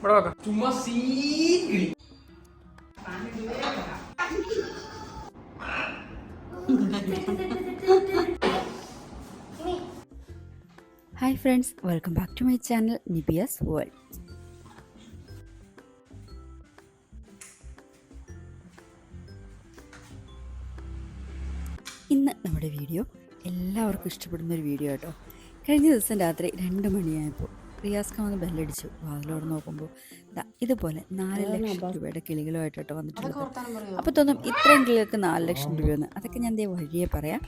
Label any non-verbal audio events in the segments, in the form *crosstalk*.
ഇവിടെ നോക്കാം. ചുമ്മാ സീൻ കിളി. Hi friends welcome back to my channel Nibius world. ഇന്ന് നമ്മുടെ വീഡിയോ എല്ലാവർക്കും ഇഷ്ടപ്പെടുന്ന ഒരു വീഡിയോ കേട്ടോ കഴിഞ്ഞ ദിവസം രാത്രി രണ്ട് മണിയായപ്പോൾ റിയാസ് ഖാൻ വന്ന് ബെല്ലടിച്ചു. വാതിലോട് നോക്കുമ്പോൾ ഇതുപോലെ നാല് ലക്ഷം രൂപയുടെ കിളികളുമായിട്ട് വന്നിട്ടുണ്ട് അപ്പോൾ തോന്നും ഇത്രയും കിളികൾക്ക് നാല് ലക്ഷം രൂപയെന്ന്. അതൊക്കെ ഞാൻ ദേ വഴിയെ പറയാം.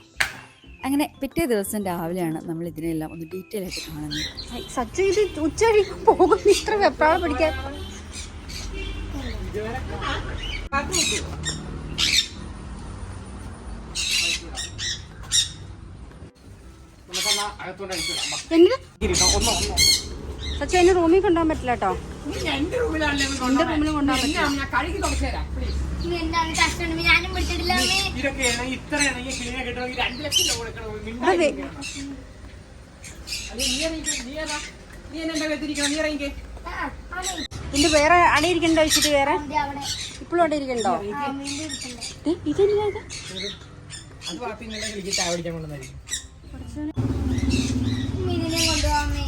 അങ്ങനെ പിറ്റേ ദിവസം രാവിലെയാണ് നമ്മൾ ഇതിനെല്ലാം ഒന്ന് ഡീറ്റെയിൽ ആയിട്ട് കാണുന്നത്. ഒന്നോ ഇത് ഉച്ചവഴിക്ക് പോകുന്നു. ഇത്ര വെപ്രാളം പിടിക്കാൻ. നമുക്കെന്നാ അകത്തോണ്ട് അതിന് റൂമിൽ കൊണ്ടുപോകാൻ പറ്റില്ല കേട്ടോ നീ എന്റെ. റൂമിൽ കൊണ്ടുപോകാൻ പറ്റില്ല. ഇതിന്റെ വേറെ അണിയിരിക്കണ്ടോ വെച്ചിട്ട് വേറെ? ഇപ്പോഴും അവിടെ. ഇരിക്കണ്ടോ? ആ വീണ്ടും ഇരിക്കണ്ടേ? ദേ, ഇതെന്തിനാ ഇത്? അത് പാപ്പി ഇന്നലെ കിളിക്ക് ചായ പിടിക്കാൻ കൊണ്ടുവന്നായിരിക്കും ഇതിനെ കൊണ്ടുപോവാമേ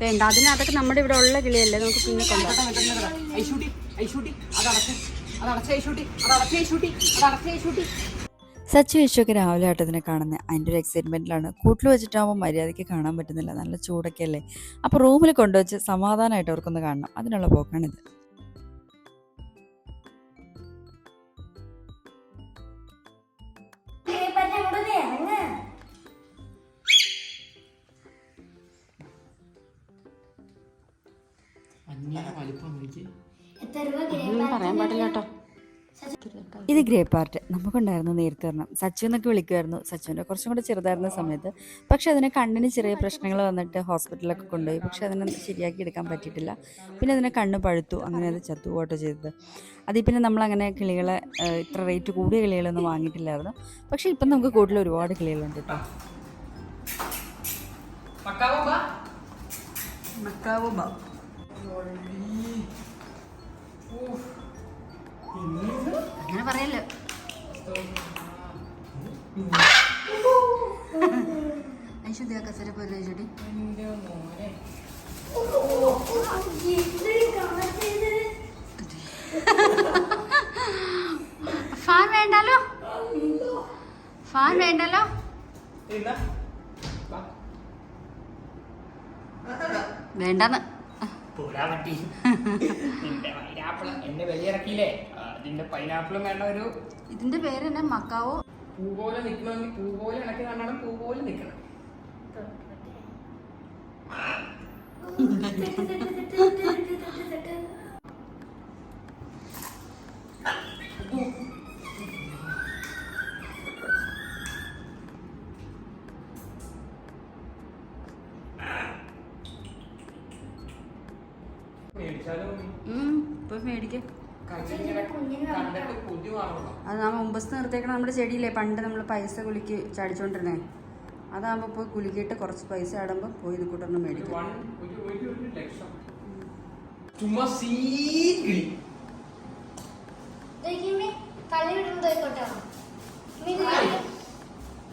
വേണ്ട. അതിന് അതൊക്കെ നമ്മുടെ ഇവിടെ ഉള്ള കിളിയല്ലേ? നമുക്ക് പിന്നെ കൊണ്ടുപോകാം. സച്ചു യേശുവൊക്കെ രാവിലെ ആട്ടത്തിനെ ഇതിനെ കാണുന്നത് അതിന്റെ ഒരു എക്സൈറ്റ്മെന്റിലാണ് കൂട്ടിൽ വെച്ചിട്ടാകുമ്പോൾ മര്യാദയ്ക്ക് കാണാൻ പറ്റുന്നില്ല. നല്ല ചൂടൊക്കെ അല്ലേ അപ്പോൾ റൂമിൽ കൊണ്ടുവച്ച് സമാധാനമായിട്ട് അവർക്കൊന്ന് കാണണം. അതിനുള്ള പോക്കാണിത്. പറയാൻ പാടില്ല കേട്ടോ ഇത് ഗ്രേ പാർട്ട്. നമുക്കുണ്ടായിരുന്നു നേരത്തെ ഒരെണ്ണം. സച്ചു എന്നൊക്കെ വിളിക്കുമായിരുന്നു സച്ചുവിന്റെ കുറച്ചും കൂടെ ചെറുതായിരുന്ന സമയത്ത്. പക്ഷേ അതിന് കണ്ണിന് ചെറിയ പ്രശ്നങ്ങൾ വന്നിട്ട് ഹോസ്പിറ്റലിലൊക്കെ കൊണ്ടുപോയി. പക്ഷെ അതിനെ ശരിയാക്കി എടുക്കാൻ പറ്റിയിട്ടില്ല. പിന്നെ അതിനെ കണ്ണ് പഴുത്തു. അങ്ങനെ അത് ചത്തു പോട്ടോ ചെയ്തത്. അതിൽ പിന്നെ നമ്മളങ്ങനെ കിളികളെ ഇത്ര റേറ്റ് കൂടിയ കിളികളൊന്നും വാങ്ങിയിട്ടില്ലായിരുന്നു. പക്ഷേ ഇപ്പം നമുക്ക് കൂടുതൽ ഒരുപാട് കിളികളുണ്ട് കേട്ടോ. മക്കാവോ ബാ? മക്കാവോ ബാ. അങ്ങനെ പറയല്ലോ. കസര പോലെ ചേട്ടി ഫാൻ വേണ്ടല്ലോ? ഫാൻ വേണ്ടല്ലോ? വേണ്ടെന്ന്. പറ്റി നിന്റെ പൈനാപ്പിൾ എന്നെ വെളിയിറക്കിയില്ലേ അതിന്റെ പൈനാപ്പിളും വേണ്ട ഒരു ഇതിന്റെ പേര് തന്നെ മക്കാവോ പൂ പോലെ നിൽക്കണമെങ്കിൽ പൂ പോലെ ഇണക്കി നന്നാണ് പൂ പോലെ നിൽക്കണം മേടിക്കാം. മാറണം അത് നാം മുമ്പസ് നിർത്തേക്കണ നമ്മുടെ ചെടിയില്ലേ പണ്ട് നമ്മൾ പൈസ കുലുക്കി ചടിച്ചോണ്ടിരുന്നേ. അതാകുമ്പോൾ പോയി കുലുക്കിയിട്ട് കുറച്ച് പൈസ ആടുമ്പോൾ പോയി ഇത് കൂട്ടൊന്ന് മേടിക്കും. ഒരു ഒരു ഒരു ലക്ഷം ചുമ്മാ സീൻ കിളി ഇതൊക്കെ തള്ളി വിടുമ്പോ തോയിക്കോട്ടോ ഉമ്മി ഇത് നോക്ക്.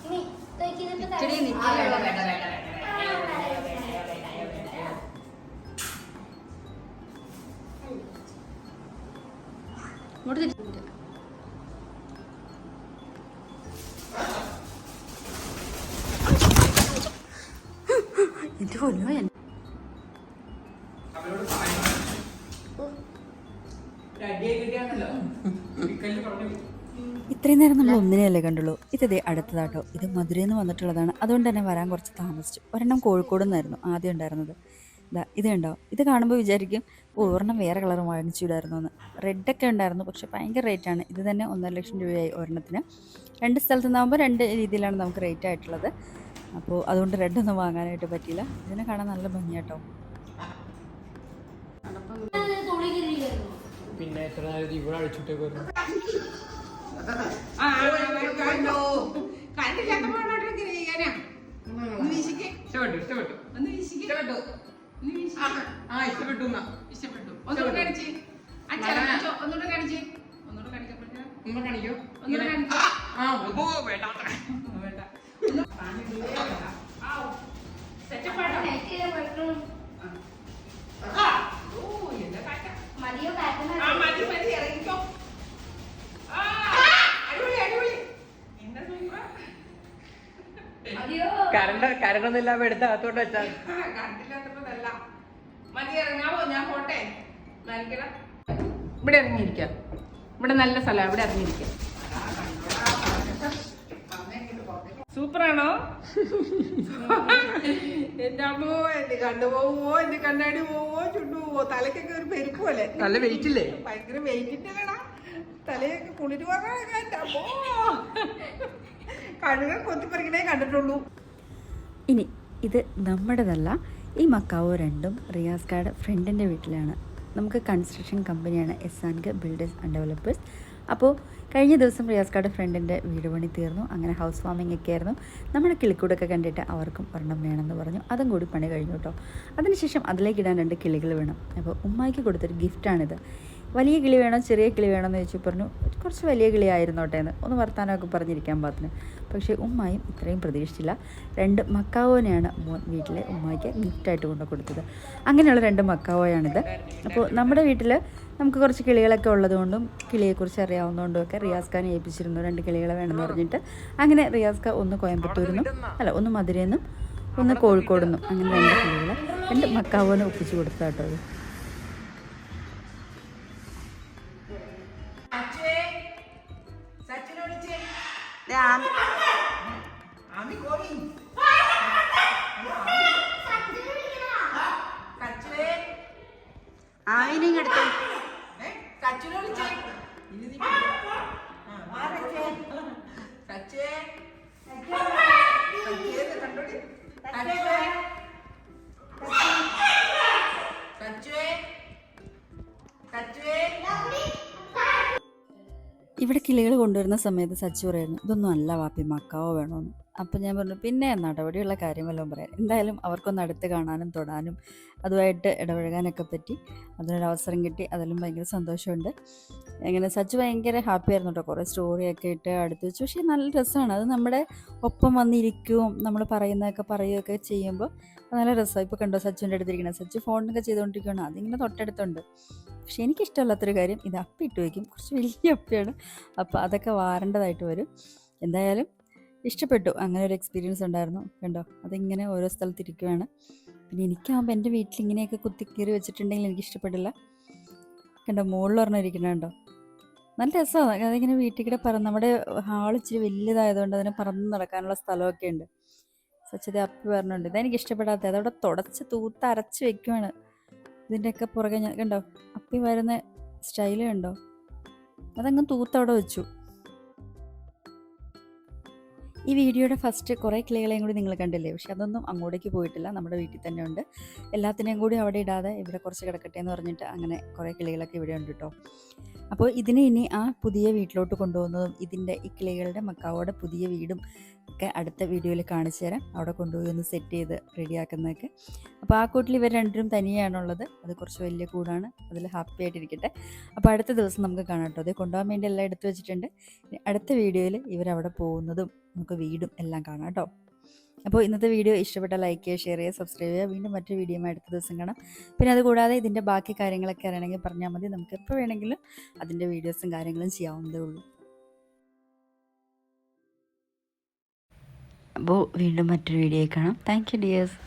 ഉമ്മി, ഇതൊക്കെ ഇതിപ്പോ തള്ളി ചെടി വിടും. നിൽക്കില്ല എന്റെ പൊന്നോ എന്നെ ഇത്രയും നേരം നമ്മൾ ഒന്നിനെയല്ലേ കണ്ടുള്ളൂ? ഇതേ അടുത്തതാട്ടോ. ഇത് മധുരയിൽ നിന്ന് വന്നിട്ടുള്ളതാണ്. അതുകൊണ്ട് തന്നെ വരാൻ കുറച്ച് താമസിച്ചു. ഒരെണ്ണം കോഴിക്കോട് നിന്നായിരുന്നു ആദ്യം ഉണ്ടായിരുന്നത്. ഇതാ ഇത് കണ്ടോ? ഇത് കാണുമ്പോൾ വിചാരിക്കും ഓ ഒരെണ്ണം വേറെ കളർ വാങ്ങിച്ചിടായിരുന്നു എന്ന് റെഡൊക്കെ ഉണ്ടായിരുന്നു പക്ഷേ ഭയങ്കര റേറ്റാണ് ഇത് തന്നെ ഒന്നര ലക്ഷം രൂപയായി ഒരെണ്ണത്തിന്. രണ്ട് സ്ഥലത്തു നിന്നാകുമ്പോൾ രണ്ട് രീതിയിലാണ് നമുക്ക് റേറ്റ് ആയിട്ടുള്ളത്. അപ്പോൾ അതുകൊണ്ട് റെഡൊന്നും വാങ്ങാനായിട്ട് പറ്റിയില്ല. ഇതിനെ കാണാൻ നല്ല ഭംഗിയാട്ടോ. പിന്നെ എത്ര നേരം ഇവിടെ അടിച്ചിട്ടേ വരുന്നു ഇഷ്ടപ്പെട്ടു ഇഷ്ടപ്പെട്ടു ഇഷ്ടപ്പെട്ടു ആ ഇഷ്ടപ്പെട്ടു എന്നാ. ഇഷ്ടപ്പെട്ടു. ഒന്നുകൂടെ കാണിച്ച്. അച്ഛാ കാണിച്ചോ? ഒന്നുകൂടെ കാണിച്ച്. ഒന്നുകൂടെ കാണിച്ചപ്പോഴേ കാണിക്കോ. ഒന്നുകൂടെ കാണിച്ചോ? ആ വേണ്ട വേണ്ട. സെറ്റപ്പ് ആണോ മതിയോ? മതി മതി ഇറങ്ങിക്കോ? കരണ്ട് കരണ്ടൊന്നും ഇല്ലാതെ എടുത്ത് അകത്തോട്ട് വെച്ചാൽ കണ്ടില്ലാത്തതല്ല മതി ഇറങ്ങാവോ? ഞാൻ പോട്ടെ. നനയ്ക്കണം ഇവിടെ ഇറങ്ങിയിരിക്കാം. ഇവിടെ നല്ല സ്ഥലമാണ്. ഇവിടെ ഇറങ്ങിയിരിക്കാം. സൂപ്പറാണോ? *laughs* എന്റെ അമ്മോ എന്റെ കണ്ണു പോവോ എന്റെ കണ്ണാടി പോവോ? ചുണ്ടു പോവോ? തലക്കൊക്കെ ഒരു പെരുപ്പ് പോലെ. നല്ല വെയിറ്റ് ഇല്ലേ? ഭയങ്കര വെയിറ്റിന്റെ കടാ തലയൊക്കെ കുളിര് പറഞ്ഞാ എന്റെ അമ്മോ കഴുകൻ കൊത്തിപ്പറിക്കണേ കണ്ടിട്ടുള്ളൂ. ഇനി ഇത് നമ്മുടേതല്ല ഈ മക്കാവോ രണ്ടും റിയാസ് കാർഡ് ഫ്രണ്ടിന്റെ വീട്ടിലാണ്. നമുക്ക് കൺസ്ട്രക്ഷൻ കമ്പനിയാണ് S and builders and developers അപ്പോൾ കഴിഞ്ഞ ദിവസം റിയാസ് കാർഡ് ഫ്രണ്ടിന്റെ വീട് പണി തീർന്നു. അങ്ങനെ ഹൗസ് വാമിംഗ് ഒക്കെ ആയിരുന്നു. നമ്മുടെ കിളിക്കൂടൊക്കെ കണ്ടിട്ട് അവർക്കും ഒരെണ്ണം വേണമെന്ന് പറഞ്ഞു. അതും കൂടി പണി കഴിഞ്ഞു കേട്ടോ അതിനുശേഷം അതിലേക്ക് ഇടാൻ രണ്ട് കിളികൾ വേണം. അപ്പോൾ ഉമ്മായിക്ക് കൊടുത്തൊരു ഗിഫ്റ്റാണിത് വലിയ കിളി വേണോ ചെറിയ കിളി വേണോ എന്ന് ചോദിച്ചു പറഞ്ഞു കുറച്ച് വലിയ കിളി ആയിരുന്നോട്ടെ എന്ന്. ഒന്ന് വർത്താനമൊക്കെ പറഞ്ഞിരിക്കാൻ പാത്തിന് പക്ഷേ ഉമ്മായും ഇത്രയും പ്രതീക്ഷിച്ചില്ല. രണ്ട് മക്കാവോനെയാണ് വീട്ടിലെ ഉമ്മായിക്ക് ഗിഫ്റ്റായിട്ട് കൊണ്ട് കൊടുത്തത്. അങ്ങനെയുള്ള രണ്ട് മക്കാവോയാണിത്. അപ്പോൾ നമ്മുടെ വീട്ടിൽ നമുക്ക് കുറച്ച് കിളികളൊക്കെ ഉള്ളതുകൊണ്ടും കിളിയെക്കുറിച്ച് അറിയാവുന്നതുകൊണ്ടും ഒക്കെ റിയാസ് ഖാനെ ഏൽപ്പിച്ചിരുന്നു. രണ്ട് കിളികളെ വേണമെന്ന് പറഞ്ഞിട്ട്. അങ്ങനെ റിയാസ് ഖാൻ ഒന്ന് കോയമ്പത്തൂരിന്നും അല്ല ഒന്ന് മധുരയിൽ ഒന്ന് കോഴിക്കോട് നിന്നും അങ്ങനെ രണ്ട് കിളികളെ രണ്ട് മക്കാവോനെ ഒപ്പിച്ച് കൊടുത്താട്ടോ അത്. ഇവിടെ കിളികൾ കൊണ്ടുവരുന്ന സമയത്ത് സച്ചു പറയുന്നു ഇതൊന്നും അല്ല വാപ്പി മക്കാവോ വേണമെന്ന് അപ്പം ഞാൻ പറഞ്ഞു പിന്നെ നടപടിയുള്ള കാര്യം പറയാം. എന്തായാലും അവർക്കൊന്ന് അടുത്ത് കാണാനും തൊടാനും അതുമായിട്ട് ഇടപഴകാനൊക്കെ പറ്റി. അതിനൊരു അവസരം കിട്ടി അതിലും ഭയങ്കര സന്തോഷമുണ്ട്. അങ്ങനെ സച്ചു ഭയങ്കര ഹാപ്പി ആയിരുന്നു കേട്ടോ. കുറേ സ്റ്റോറിയൊക്കെ ഇട്ട് അടുത്ത് വെച്ചു. പക്ഷേ നല്ല രസമാണ്. അത് നമ്മുടെ ഒപ്പം വന്നിരിക്കുകയും നമ്മൾ പറയുന്നതൊക്കെ പറയുകയൊക്കെ ചെയ്യുമ്പോൾ നല്ല രസമാണ്. ഇപ്പോൾ കണ്ടോ സച്ചുവിന്റെ അടുത്തിരിക്കണം സച്ചു ഫോണിനൊക്കെ ചെയ്തുകൊണ്ടിരിക്കുകയാണ്. അതിങ്ങനെ തൊട്ടടുത്തുണ്ട്. പക്ഷെ എനിക്കിഷ്ടമല്ലാത്തൊരു കാര്യം ഇത് അപ്പിട്ട് വയ്ക്കും. കുറച്ച് വലിയ അപ്പിയാണ്. അപ്പോൾ അതൊക്കെ വാറേണ്ടതായിട്ട് വരും. എന്തായാലും ഇഷ്ടപ്പെട്ടു. അങ്ങനെ ഒരു എക്സ്പീരിയൻസ് ഉണ്ടായിരുന്നു. കണ്ടോ? അതിങ്ങനെ ഓരോ സ്ഥലത്ത് ഇരിക്കുവാണ് പിന്നെ എനിക്കാകുമ്പോൾ എന്റെ വീട്ടിൽ ഇങ്ങനെയൊക്കെ കുത്തിക്കീറി വെച്ചിട്ടുണ്ടെങ്കിൽ എനിക്ക് ഇഷ്ടപ്പെടില്ല കണ്ടോ? മുകളിൽ ഇരിക്കണം കണ്ടോ നല്ല രസമാണ്. അതിങ്ങനെ വീട്ടിൽ കൂടെ പറന്ന് നമ്മുടെ ഹാൾ ഇച്ചിരി വലിയതായതുകൊണ്ട് അതിനെ പറന്ന് നടക്കാനുള്ള സ്ഥലമൊക്കെ ഉണ്ട്. സച്ചിത അപ്പി പറഞ്ഞുണ്ട് ഇതെനിക്ക് ഇഷ്ടപ്പെടാത്ത അതവിടെ തുടച്ച് തൂത്ത് അരച്ച് വെക്കുവാണ്. ഇതിന്റെയൊക്കെ പുറകെ ഞാൻ കണ്ടോ? അപ്പി വരുന്ന സ്റ്റൈൽ കണ്ടോ? അതങ്ങ് തൂത്തവിടെ വെച്ചു. ഈ വീഡിയോയുടെ ഫസ്റ്റ് കുറേ കിളികളെയും കൂടി നിങ്ങൾ കണ്ടില്ലേ? പക്ഷെ അതൊന്നും അങ്ങോട്ടേക്ക് പോയിട്ടില്ല. നമ്മുടെ വീട്ടിൽ തന്നെ ഉണ്ട്. എല്ലാത്തിനെയും കൂടി അവിടെ ഇടാതെ ഇവിടെ കുറച്ച് കിടക്കട്ടെ എന്ന് പറഞ്ഞിട്ട് അങ്ങനെ കുറേ കിളികളൊക്കെ ഇവിടെ ഉണ്ട് കേട്ടോ അപ്പോൾ ഇതിനെ ഇനി ആ പുതിയ വീട്ടിലോട്ട് കൊണ്ടുപോകുന്നതും ഇതിന്റെ ഈ കിളികളുടെ മക്കാവോടെ പുതിയ വീടും ഒക്കെ അടുത്ത വീഡിയോയിൽ കാണിച്ചു തരാം. അവിടെ കൊണ്ടുപോയി ഒന്ന് സെറ്റ് ചെയ്ത് റെഡിയാക്കുന്നതൊക്കെ. അപ്പോൾ ആ കൂട്ടിൽ ഇവർ രണ്ടും തനിയാണുള്ളത്. അത് കുറച്ച് വലിയ കൂടാണ്. അതിൽ ഹാപ്പി ആയിട്ടിരിക്കട്ടെ. അപ്പോൾ അടുത്ത ദിവസം നമുക്ക് കാണാം കേട്ടോ അത് കൊണ്ടുപോകാൻ വേണ്ടി എല്ലാം എടുത്തു വെച്ചിട്ടുണ്ട്. അടുത്ത വീഡിയോയിൽ ഇവരവിടെ പോകുന്നതും നമുക്ക് വീടും എല്ലാം കാണാം കേട്ടോ. അപ്പോൾ ഇന്നത്തെ വീഡിയോ ഇഷ്ടപ്പെട്ട ലൈക്ക് ചെയ്യുക ഷെയർ ചെയ്യുക സബ്സ്ക്രൈബ് ചെയ്യുക. വീണ്ടും മറ്റൊരു വീഡിയോ അടുത്ത ദിവസം കാണാം. പിന്നെ അതുകൂടാതെ ഇതിന്റെ ബാക്കി കാര്യങ്ങളൊക്കെ അറിയണമെങ്കിൽ പറഞ്ഞാൽ മതി. നമുക്ക് എപ്പോൾ വേണമെങ്കിലും അതിന്റെ വീഡിയോസും കാര്യങ്ങളും ചെയ്യാവുന്നതേ ഉള്ളൂ. അപ്പോൾ വീണ്ടും മറ്റൊരു വീഡിയോ കാണാം. Thank you dears